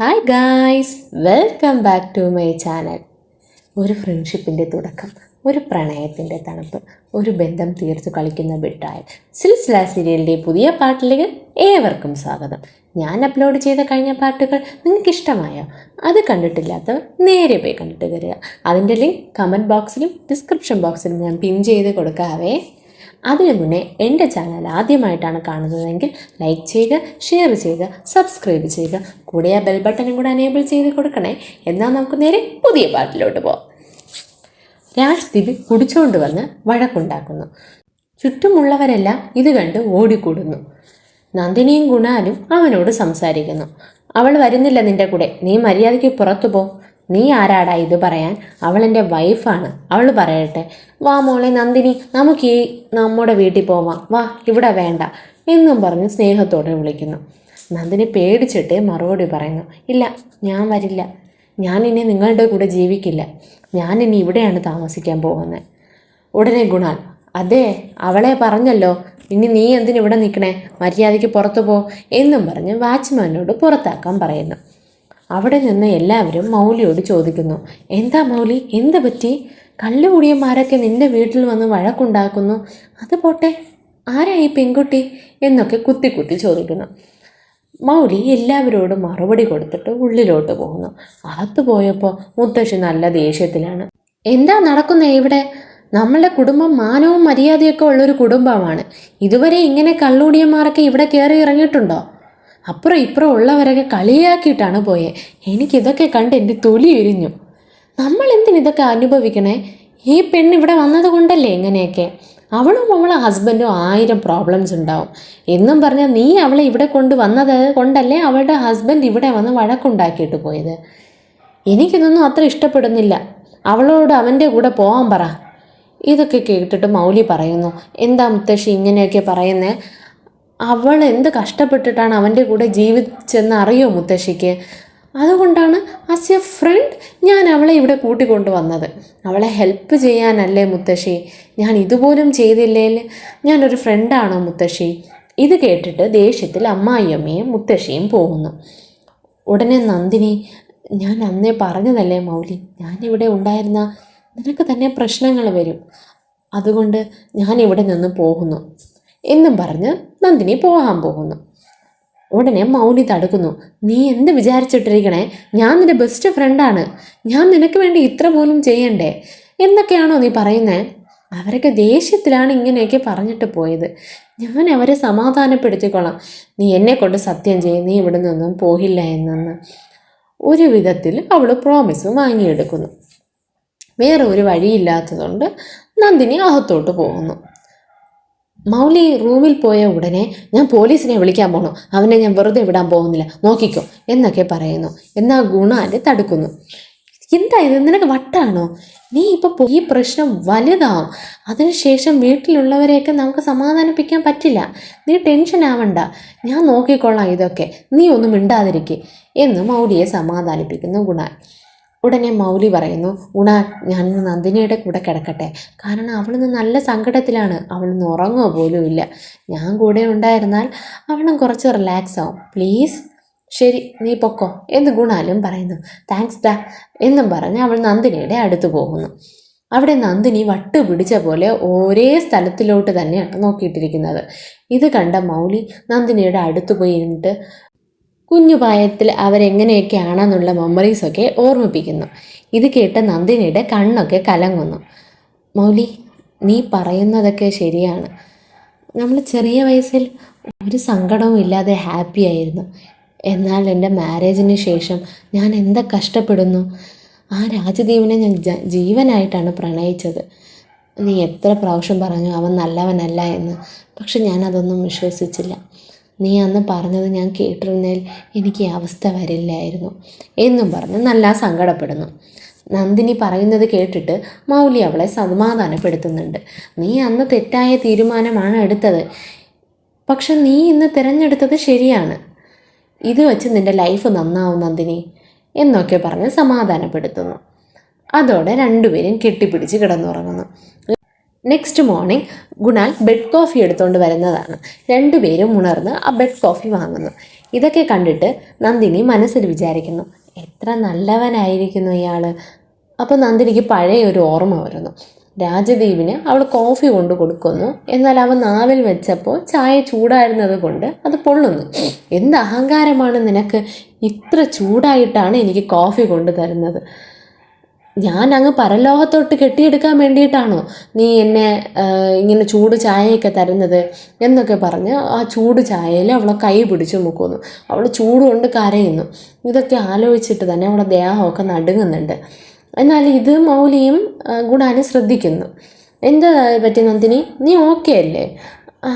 Hi guys welcome back to my channel ഒരു ഫ്രണ്ട്ഷിപ്പിന്റെ തുടക്കം ഒരു പ്രണയത്തിന്റെ തണുപ്പ് ഒരു ബന്ധം തീർത്തു കളിക്കുന്ന ബിട്ടായ സിൽസില സീരിയലിന്റെ പുതിയ പാട്ടിലേക്ക് ഏവർക്കും സ്വാഗതം. ഞാൻ അപ്ലോഡ് ചെയ്ത കഴിഞ്ഞ പാട്ടുകൾ നിങ്ങൾക്ക് ഇഷ്ടമായോ അത് കണ്ടിട്ടില്ലാത്തവർ നേരെ പോയി കണ്ടിട്ട് തരിക അതിന്റെ ലിങ്ക് കമന്റ് ബോക്സിലും ഡിസ്ക്രിപ്ഷൻ ബോക്സിലും ഞാൻ പിൻ ചെയ്ത് കൊടുക്കാവേ. അതിനു മുന്നേ എന്റെ ചാനൽ ആദ്യമായിട്ടാണ് കാണുന്നതെങ്കിൽ ലൈക്ക് ചെയ്യുക ഷെയർ ചെയ്യുക സബ്സ്ക്രൈബ് ചെയ്യുക. കൂടെ ആ ബെൽ ബട്ടണും കൂടെ അനേബിൾ ചെയ്ത് കൊടുക്കണേ. എന്നാൽ നമുക്ക് നേരെ പുതിയ പാട്ടിലോട്ട് പോകാം രാജ്ദീപ് കുടിച്ചുകൊണ്ട് വന്ന് വഴക്കുണ്ടാക്കുന്നു. ചുറ്റുമുള്ളവരെല്ലാം ഇത് കണ്ട് ഓടിക്കൂടുന്നു. നന്ദിനിയും ഗുണാലും അവനോട് സംസാരിക്കുന്നു. അവൾ വരുന്നില്ല നിന്റെ കൂടെ. നീ മര്യാദയ്ക്ക് പുറത്തു പോ. നീ ആരാടാ ഇത് പറയാൻ? അവൾ എന്റെ വൈഫാണ് അവൾ പറയട്ടെ. വാ മോളെ നന്ദിനി നമുക്ക് ഈ നമ്മുടെ വീട്ടിൽ പോവാം. വാ ഇവിടെ വേണ്ട. എന്നും പറഞ്ഞ് സ്നേഹത്തോടെ വിളിക്കുന്നു. നന്ദിനി പേടിച്ചിട്ട് മറുപടി പറയുന്നു ഇല്ല ഞാൻ വരില്ല. ഞാൻ ഇനി നിങ്ങളുടെ കൂടെ ജീവിക്കില്ല. ഞാൻ ഇനി ഇവിടെയാണ് താമസിക്കാൻ പോകുന്നത്. ഉടനെ ഗുണാൽ അതെ അവളെ പറഞ്ഞല്ലോ. ഇനി നീ എന്തിനിവിടെ നിൽക്കണേ? മര്യാദയ്ക്ക് പുറത്തു പോ എന്നും പറഞ്ഞ് വാച്ച്മാനോട് പുറത്താക്കാൻ പറയുന്നു. അവിടെ നിന്ന് എല്ലാവരും മൗലിയോട് ചോദിക്കുന്നു എന്താ മൗലി എന്ത് പറ്റി? കള്ളുകൂടിയന്മാരൊക്കെ നിന്റെ വീട്ടിൽ വന്ന് വഴക്കുണ്ടാക്കുന്നു. അത് പോട്ടെ ഈ പെൺകുട്ടി? എന്നൊക്കെ കുത്തി കുത്തി ചോദിക്കുന്നു. മൗലി എല്ലാവരോടും മറുപടി കൊടുത്തിട്ട് ഉള്ളിലോട്ട് പോകുന്നു. അകത്ത് പോയപ്പോൾ മുത്തശ്ശി നല്ല ദേഷ്യത്തിലാണ്. എന്താ നടക്കുന്നത് ഇവിടെ? നമ്മളുടെ കുടുംബം മാനവും മര്യാദയൊക്കെ ഉള്ളൊരു കുടുംബമാണ്. ഇതുവരെ ഇങ്ങനെ കള്ളുകൂടിയന്മാരൊക്കെ ഇവിടെ കയറി ഇറങ്ങിയിട്ടുണ്ടോ? അപ്പുറം ഇപ്പുറം ഉള്ളവരൊക്കെ കളിയാക്കിയിട്ടാണ് പോയെ. എനിക്കിതൊക്കെ കണ്ട് എന്റെ തൊലി എരിഞ്ഞു. നമ്മൾ എന്തിനിതൊക്കെ അനുഭവിക്കണേ? ഈ പെണ്ണ് ഇവിടെ വന്നത് കൊണ്ടല്ലേ ഇങ്ങനെയൊക്കെ? അവളും അവളെ ഹസ്ബൻഡും ആയിരം പ്രോബ്ലംസ് ഉണ്ടാവും. എന്നും പറഞ്ഞാൽ നീ അവളെ ഇവിടെ കൊണ്ട് വന്നത് കൊണ്ടല്ലേ അവളുടെ ഹസ്ബൻഡ് ഇവിടെ വന്ന് വഴക്കുണ്ടാക്കിയിട്ട് പോയത്? എനിക്കിതൊന്നും അത്ര ഇഷ്ടപ്പെടുന്നില്ല. അവളോട് അവന്റെ കൂടെ പോകാൻ പറ. ഇതൊക്കെ കേട്ടിട്ട് മൗലി പറയുന്നു. എന്താ മുത്തശ്ശി ഇങ്ങനെയൊക്കെ പറയുന്നേ? അവൾ എന്ത് കഷ്ടപ്പെട്ടിട്ടാണ് അവന്റെ കൂടെ ജീവിച്ചെന്ന് അറിയോ മുത്തശ്ശിക്ക്? അതുകൊണ്ടാണ് ആസ് എ ഫ്രണ്ട് ഞാൻ അവളെ ഇവിടെ കൂട്ടിക്കൊണ്ടു വന്നത്. അവളെ ഹെൽപ്പ് ചെയ്യാനല്ലേ മുത്തശ്ശി? ഞാൻ ഇതുപോലും ചെയ്തില്ലേൽ ഞാനൊരു ഫ്രണ്ടാണോ മുത്തശ്ശി. ഇത് കേട്ടിട്ട് ദേഷ്യത്തിൽ അമ്മായിയമ്മയും മുത്തശ്ശിയും പോകുന്നു. ഉടനെ നന്ദിനി ഞാൻ അന്നേ പറഞ്ഞതല്ലേ മൗലി? ഞാനിവിടെ ഉണ്ടായിരുന്ന നിനക്ക് തന്നെ പ്രശ്നങ്ങൾ വരും. അതുകൊണ്ട് ഞാനിവിടെ നിന്ന് പോകുന്നു. എന്നും പറഞ്ഞ് നന്ദിനി പോകാൻ പോകുന്നു. ഉടനെ മൗനി തടുക്കുന്നു. നീ എന്ത് വിചാരിച്ചിട്ടിരിക്കണേ? ഞാൻ നിന്റെ ബെസ്റ്റ് ഫ്രണ്ടാണ് ഞാൻ നിനക്ക് വേണ്ടി ഇത്ര പോലും ചെയ്യണ്ടേ? എന്നൊക്കെയാണോ നീ പറയുന്നേ? അവരൊക്കെ ദേഷ്യത്തിലാണ് ഇങ്ങനെയൊക്കെ പറഞ്ഞിട്ട് പോയത്. ഞാൻ അവരെ സമാധാനപ്പെടുത്തിക്കൊള്ളാം നീ എന്നെ കൊണ്ട് സത്യം ചെയ്യും. നീ ഇവിടെ നിന്നും പോകില്ല എന്നെന്ന്. ഒരു വിധത്തിൽ അവൾ പ്രോമിസ് വാങ്ങിയെടുക്കുന്നു. വേറെ ഒരു വഴിയില്ലാത്തതുകൊണ്ട് നന്ദിനി അകത്തോട്ട് പോകുന്നു. മൗലി റൂമിൽ പോയ ഉടനെ ഞാൻ പോലീസിനെ വിളിക്കാൻ പോകണം അവനെ ഞാൻ വെറുതെ വിടാൻ പോകുന്നില്ല. നോക്കിക്കോ. എന്നൊക്കെ പറയുന്നു. എന്നാൽ ഗുണാന്റെ തടുക്കുന്നു. എന്താ ഇത്? നിനക്ക് വട്ടാണോ? നീ ഇപ്പോൾ ഈ പ്രശ്നം വലുതാവും. അതിനുശേഷം വീട്ടിലുള്ളവരെയൊക്കെ നമുക്ക് സമാധാനിപ്പിക്കാൻ പറ്റില്ല. നീ ടെൻഷൻ ആവണ്ട. ഞാൻ നോക്കിക്കൊള്ളാം ഇതൊക്കെ. നീ ഒന്നും മിണ്ടാതിരിക്കേ. എന്ന് മൗലിയെ സമാധാനിപ്പിക്കുന്നു ഗുണാൻ ഉടനെ മൗലി പറയുന്നു ഉണ ഞാൻ നന്ദിനിയുടെ കൂടെ കിടക്കട്ടെ. കാരണം അവളിന്ന് നല്ല സങ്കടത്തിലാണ്. അവളിന്ന് ഉറങ്ങുക പോലും ഇല്ല. ഞാൻ കൂടെ ഉണ്ടായിരുന്നാൽ അവളും കുറച്ച് റിലാക്സ് ആവും. പ്ലീസ് ശരി നീ പൊക്കോ. എന്ന് ഗുണാലും പറയുന്നു. താങ്ക്സ് ഡാ എന്നും പറഞ്ഞ് അവൾ നന്ദിനിയുടെ അടുത്ത് പോകുന്നു. അവിടെ നന്ദിനി വട്ട് പിടിച്ച പോലെ ഒരേ സ്ഥലത്തിലോട്ട് തന്നെയാണ് നോക്കിയിട്ടിരിക്കുന്നത്. ഇത് കണ്ട മൗലി നന്ദിനിയുടെ അടുത്ത് പോയി ഇരുന്നിട്ട് കുഞ്ഞുപായത്തിൽ അവരെങ്ങനെയൊക്കെയാണെന്നുള്ള മെമ്മറീസൊക്കെ ഓർമ്മിപ്പിക്കുന്നു. ഇത് കേട്ട് നന്ദിനിയുടെ കണ്ണൊക്കെ കലങ്ങുന്നു. മൗലി നീ പറയുന്നതൊക്കെ ശരിയാണ്. നമ്മൾ ചെറിയ വയസ്സിൽ ഒരു സങ്കടവും ഇല്ലാതെ ഹാപ്പി ആയിരുന്നു. എന്നാൽ എന്റെ മാരേജിന് ശേഷം ഞാൻ എന്താ കഷ്ടപ്പെടുന്നു? ആ രാജദീപിനെ ഞാൻ ജീവനായിട്ടാണ് പ്രണയിച്ചത്. നീ എത്ര പ്രാവശ്യം പറഞ്ഞു അവൻ നല്ലവനല്ല എന്ന്. പക്ഷെ ഞാനതൊന്നും വിശ്വസിച്ചില്ല. നീ അന്ന് പറഞ്ഞത് ഞാൻ കേട്ടിരുന്നേൽ എനിക്ക് ഈ അവസ്ഥ വരില്ലായിരുന്നു. എന്നും പറഞ്ഞ് നല്ല സങ്കടപ്പെടുന്നു. നന്ദിനി പറയുന്നത് കേട്ടിട്ട് മൗലി അവളെ സമാധാനപ്പെടുത്തുന്നുണ്ട്. നീ അന്ന് തെറ്റായ തീരുമാനമാണ് എടുത്തത്. പക്ഷെ നീ ഇന്ന് തിരഞ്ഞെടുത്തത് ശരിയാണ്. ഇത് വെച്ച് നിന്റെ ലൈഫ് നന്നാവും നന്ദിനി എന്നൊക്കെ പറഞ്ഞ് സമാധാനപ്പെടുത്തുന്നു. അതോടെ രണ്ടുപേരും കെട്ടിപ്പിടിച്ച് കിടന്നുറങ്ങുന്നു. Next morning Kunal bed coffee എടുത്തുകൊണ്ട് വരുന്നതാണ്. രണ്ടുപേരും ഉണർന്ന് ആ ബെഡ് കോഫി വാങ്ങുന്നു. ഇതൊക്കെ കണ്ടിട്ട് നന്ദിനി മനസ്സിൽ വിചാരിക്കുന്നു എത്ര നല്ലവനായിരിക്കുന്നു ഇയാൾ അപ്പോൾ നന്ദിനിക്ക് പഴയ ഒരു ഓർമ്മ വരുന്നു. രാജദീപിന് അവൾ കോഫി കൊണ്ട് കൊടുക്കുന്നു. എന്നാൽ അവൻ നാവിൽ വെച്ചപ്പോൾ ചായ ചൂടായിരുന്നത് കൊണ്ട് അത് പൊള്ളുന്നു. എന്ത് അഹങ്കാരമാണ് നിനക്ക്? ഇത്ര ചൂടായിട്ടാണ് എനിക്ക് കോഫി കൊണ്ടു തരുന്നത്. ഞാൻ അങ്ങ് പരലോകത്തോട്ട് കെട്ടിയെടുക്കാൻ വേണ്ടിയിട്ടാണോ നീ എന്നെ ഇങ്ങനെ ചൂട് ചായയൊക്കെ തരുന്നത് എന്നൊക്കെ പറഞ്ഞ് ആ ചൂട് ചായയിൽ അവളെ കൈ പിടിച്ച് മുക്കുന്നു. അവൾ ചൂട് കൊണ്ട് കരയുന്നു. ഇതൊക്കെ ആലോചിച്ചിട്ട് തന്നെ അവളെ ദേഹമൊക്കെ നടുങ്ങുന്നുണ്ട്. എന്നാൽ ഇത് മൗലിയും ഗുണാനും ശ്രദ്ധിക്കുന്നു. എന്താ പറ്റി നന്ദിനി? നീ ഓക്കെ അല്ലേ? ആ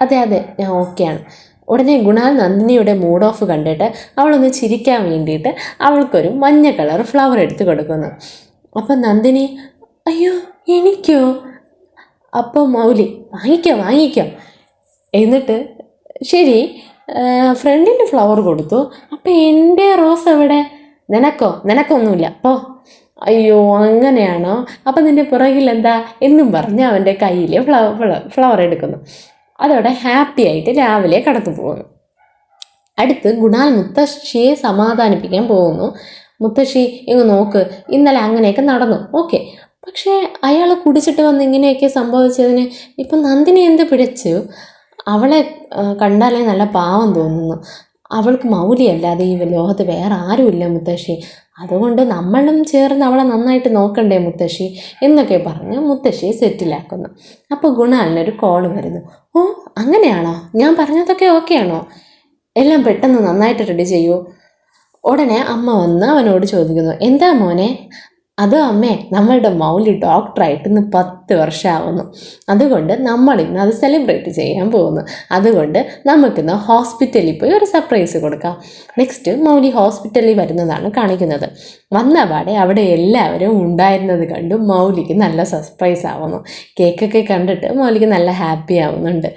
അതെ അതെ ഞാൻ ഓക്കെയാണ് ഉടനെ ഗുണാൽ നന്ദിനിയുടെ മൂഡ് ഓഫ് കണ്ടിട്ട് അവളൊന്ന് ചിരിക്കാൻ വേണ്ടിയിട്ട് അവൾക്കൊരു മഞ്ഞ കളർ ഫ്ലവർ എടുത്തു കൊടുക്കുന്നു. അപ്പം നന്ദിനി അയ്യോ എനിക്കോ? അപ്പോൾ മൗലി വാങ്ങിക്കോ വാങ്ങിക്കോ. എന്നിട്ട് ശരി ഫ്രണ്ടിന് ഫ്ലവർ കൊടുത്തു. അപ്പം എന്റെ റോസ് എവിടെ? നിനക്കോ നിനക്കൊന്നുമില്ല. ഓ അയ്യോ അങ്ങനെയാണോ? അപ്പം നിന്റെ പുറകിൽ എന്താ എന്നും പറഞ്ഞ് അവന്റെ കയ്യിൽ ഫ്ലവർ ഫ്ലവർ എടുക്കുന്നു. അതോടെ ഹാപ്പി ആയിട്ട് രാവിലെ കടന്നു പോകുന്നു. അടുത്ത് ഗുണാൽ മുത്തശ്ശിയെ സമാധാനിപ്പിക്കാൻ പോകുന്നു. മുത്തശ്ശി ഇങ്ങ് നോക്ക് ഇന്നലെ അങ്ങനെയൊക്കെ നടന്നു. ഓക്കെ. പക്ഷേ അയാൾ കുടിച്ചിട്ട് വന്ന് ഇങ്ങനെയൊക്കെ സംഭവിച്ചതിന് ഇപ്പം നന്ദിനി എന്ത് പിടിച്ചു? അവളെ കണ്ടാലേ നല്ല പാവം തോന്നുന്നു. അവൾക്ക് മൗലിയല്ലാതെ ഈ ലോകത്ത് വേറെ ആരുമില്ല മുത്തശ്ശി. അതുകൊണ്ട് നമ്മളും ചേർന്ന് അവളെ നന്നായിട്ട് നോക്കണ്ടേ മുത്തശ്ശി എന്നൊക്കെ പറഞ്ഞ് മുത്തശ്ശിയെ സെറ്റിലാക്കുന്നു. അപ്പോൾ ഗുണാലിനൊരു കോൾ വരുന്നു. ഓ അങ്ങനെയാണോ? ഞാൻ പറഞ്ഞതൊക്കെ ഓക്കെ ആണോ എല്ലാം പെട്ടെന്ന് നന്നായിട്ട് റെഡി ചെയ്യൂ. ഉടനെ അമ്മ വന്ന് അവനോട് ചോദിക്കുന്നു എന്താ മോനെ? അത് അമ്മേ നമ്മളുടെ മൗലി ഡോക്ടറായിട്ട് ഇന്ന് പത്ത് വർഷമാവുന്നു അതുകൊണ്ട് നമ്മൾ ഇന്ന് അത് സെലിബ്രേറ്റ് ചെയ്യാൻ പോകുന്നു. അതുകൊണ്ട് നമുക്കിന്ന് ഹോസ്പിറ്റലിൽ പോയി ഒരു സർപ്രൈസ് കൊടുക്കാം. നെക്സ്റ്റ് മൗലി ഹോസ്പിറ്റലിൽ വരുന്നതാണ് കാണിക്കുന്നത്. വന്ന പാടെ അവിടെ എല്ലാവരും ഉണ്ടായിരുന്നത് കണ്ടു മൗലിക്ക് നല്ല സർപ്രൈസ് ആവുന്നു. കേക്കൊക്കെ കണ്ടിട്ട് മൗലിക്ക് നല്ല ഹാപ്പി ആവുന്നുണ്ട്.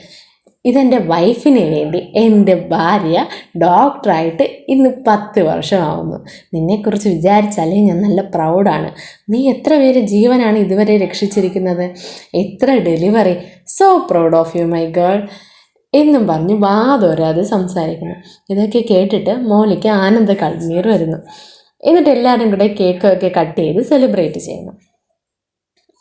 ഇതെന്റെ വൈഫിന് വേണ്ടി എന്റെ ഭാര്യ ഡോക്ടറായിട്ട് ഇന്ന് പത്ത് വർഷമാവുന്നു. നിന്നെക്കുറിച്ച് വിചാരിച്ചാലേ ഞാൻ നല്ല പ്രൗഡാണ്. നീ എത്ര പേര് ജീവനാണ് ഇതുവരെ രക്ഷിച്ചിരിക്കുന്നത്? എത്ര delivery? So proud of you my girl. എന്നും പറഞ്ഞ് വാതോരാതെ സംസാരിക്കുന്നു. ഇതൊക്കെ കേട്ടിട്ട് മോളിക്ക് ആനന്ദ കണ്ണീർ വരുന്നു. എന്നിട്ട് എല്ലാവരും കൂടെ കേക്കൊക്കെ കട്ട് ചെയ്ത് സെലിബ്രേറ്റ് ചെയ്യുന്നു.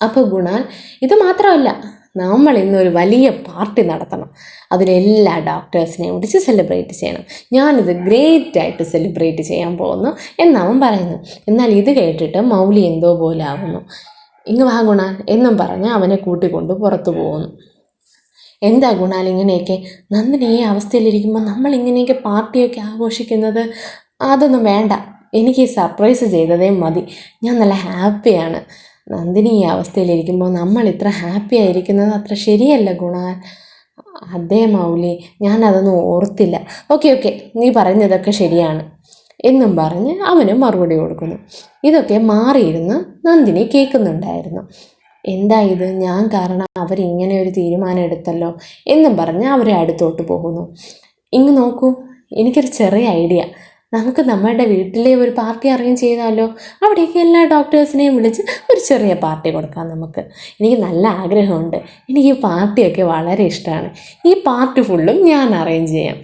അപ്പോൾ ഗുണാൽ ഇത് മാത്രമല്ല നമ്മൾ ഇന്ന് ഒരു വലിയ പാർട്ടി നടത്തണം. അതിലെല്ലാ ഡോക്ടേഴ്സിനെയും വിളിച്ച് സെലിബ്രേറ്റ് ചെയ്യണം. ഞാനിത് ഗ്രേറ്റ് ആയിട്ട് സെലിബ്രേറ്റ് ചെയ്യാൻ പോകുന്നു എന്നവൻ പറയുന്നു. എന്നാൽ ഇത് കേട്ടിട്ട് മൗലി എന്തോ പോലെ ആവുന്നു. ഇങ്ങ് വാ ഗുണാൽ എന്നും പറഞ്ഞ് അവനെ കൂട്ടിക്കൊണ്ട് പുറത്തു പോകുന്നു. എന്താ ഗുണാൽ ഇങ്ങനെയൊക്കെ? നന്ദിനി ഈ അവസ്ഥയിലിരിക്കുമ്പോൾ നമ്മൾ ഇങ്ങനെയൊക്കെ പാർട്ടിയൊക്കെ ആഘോഷിക്കുന്നത്? അതൊന്നും വേണ്ട. എനിക്ക് സർപ്രൈസ് ചെയ്തതേ മതി. ഞാൻ നല്ല ഹാപ്പിയാണ് നന്ദിനി ഈ അവസ്ഥയിലിരിക്കുമ്പോൾ നമ്മൾ ഇത്ര ഹാപ്പി ആയിരിക്കുന്നത് അത്ര ശരിയല്ല ഗുണ. അതേ മൗലി ഞാൻ അതൊന്നും ഓർത്തില്ല. ഓക്കെ ഓക്കെ നീ പറഞ്ഞതൊക്കെ ശരിയാണ്. എന്നും പറഞ്ഞ് അവന് മറുപടി കൊടുക്കുന്നു. ഇതൊക്കെ മാറിയിരുന്ന് നന്ദിനി കേൾക്കുന്നുണ്ടായിരുന്നു. എന്താ ഇത്? ഞാൻ കാരണം അവരിങ്ങനെ ഒരു തീരുമാനം എടുത്തല്ലോ എന്നും പറഞ്ഞ് അവരെ അടുത്തോട്ട് പോകുന്നു. ഇങ്ങ് നോക്കൂ എനിക്കൊരു ചെറിയ ഐഡിയ. നമുക്ക് നമ്മുടെ വീട്ടിലെ ഒരു പാർട്ടി അറേഞ്ച് ചെയ്താലോ? അവിടേക്ക് എല്ലാ ഡോക്ടേഴ്സിനെയും വിളിച്ച് ഒരു ചെറിയ പാർട്ടി കൊടുക്കാം നമുക്ക്. എനിക്ക് നല്ല ആഗ്രഹമുണ്ട്. എനിക്ക് ഈ പാർട്ടിയൊക്കെ വളരെ ഇഷ്ടമാണ്. ഈ പാർട്ടി ഫുള്ളും ഞാൻ അറേഞ്ച് ചെയ്യാം.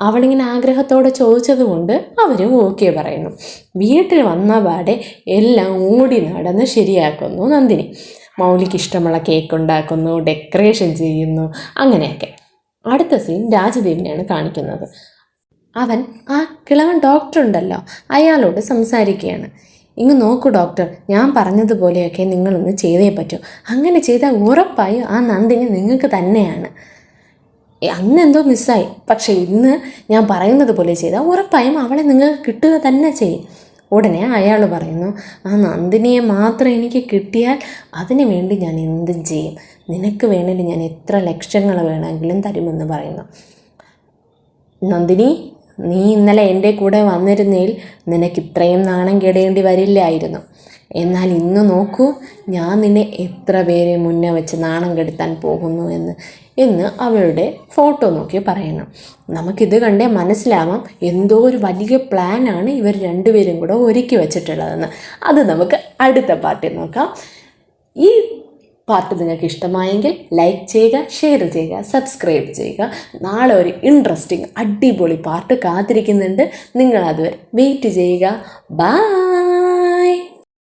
അവളിങ്ങനെ ആഗ്രഹത്തോടെ ചോദിച്ചതുകൊണ്ട് അവരും ഓക്കെ പറയുന്നു. വീട്ടിൽ വന്ന പാടെ എല്ലാം ഓടി നടന്ന് ശരിയാക്കുന്നു നന്ദിനി. മൗലിക്ക് ഇഷ്ടമുള്ള കേക്ക് ഉണ്ടാക്കുന്നു ഡെക്കറേഷൻ ചെയ്യുന്നു അങ്ങനെയൊക്കെ. അടുത്ത സീൻ രാജദേവിനെയാണ് കാണിക്കുന്നത്. അവൻ ആ കിളവൻ ഡോക്ടർ ഉണ്ടല്ലോ. അയാളോട് സംസാരിക്കുകയാണ്. ഇങ്ങ് നോക്കൂ ഡോക്ടർ ഞാൻ പറഞ്ഞതുപോലെയൊക്കെ നിങ്ങളൊന്ന് ചെയ്തേ പറ്റൂ. അങ്ങനെ ചെയ്താൽ ഉറപ്പായും ആ നന്ദിനി നിങ്ങൾക്ക് തന്നെയാണ്. അന്ന് എന്തോ മിസ്സായി പക്ഷേ ഇന്ന് ഞാൻ പറയുന്നത് പോലെ ചെയ്താൽ ഉറപ്പായും അവളെ നിങ്ങൾക്ക് കിട്ടുക തന്നെ ചെയ്യും. ഉടനെ അയാൾ പറയുന്നു ആ നന്ദിനിയെ മാത്രം എനിക്ക് കിട്ടിയാൽ അതിനു വേണ്ടി ഞാൻ എന്തും ചെയ്യും. നിനക്ക് വേണമെങ്കിൽ ഞാൻ എത്ര ലക്ഷങ്ങൾ വേണമെങ്കിലും തരുമെന്ന് പറയുന്നു. നന്ദിനി നീ ഇന്നലെ എന്റെ കൂടെ വന്നിരുന്നേൽ നിനക്ക് ഇത്രയും നാണം കെടേണ്ടി വരില്ലായിരുന്നു. എന്നാൽ ഇന്ന് നോക്കൂ ഞാൻ നിന്നെ എത്ര പേരെ മുന്നേ വെച്ച് നാണം കെടുത്താൻ പോകുന്നു എന്ന്. എന്ന് അവളുടെ ഫോട്ടോ നോക്കി പറയുന്നു. നമുക്കിത് കണ്ടേ മനസ്സിലാവാം എന്തോ ഒരു വലിയ പ്ലാനാണ് ഇവർ രണ്ടുപേരും കൂടെ ഒരുക്കി വെച്ചിട്ടുള്ളതെന്ന്. അത് നമുക്ക് അടുത്ത പാർട്ടി നോക്കാം. ഈ പാർട്ട് നിങ്ങൾക്ക് ഇഷ്ടമായെങ്കിൽ ലൈക്ക് ചെയ്യുക ഷെയർ ചെയ്യുക സബ്സ്ക്രൈബ് ചെയ്യുക. നാളെ ഒരു ഇൻട്രസ്റ്റിംഗ് അടിപൊളി പാർട്ട് കാത്തിരിക്കുന്നുണ്ട്. നിങ്ങൾ അതുവരെ വെയിറ്റ് ചെയ്യുക. ബൈ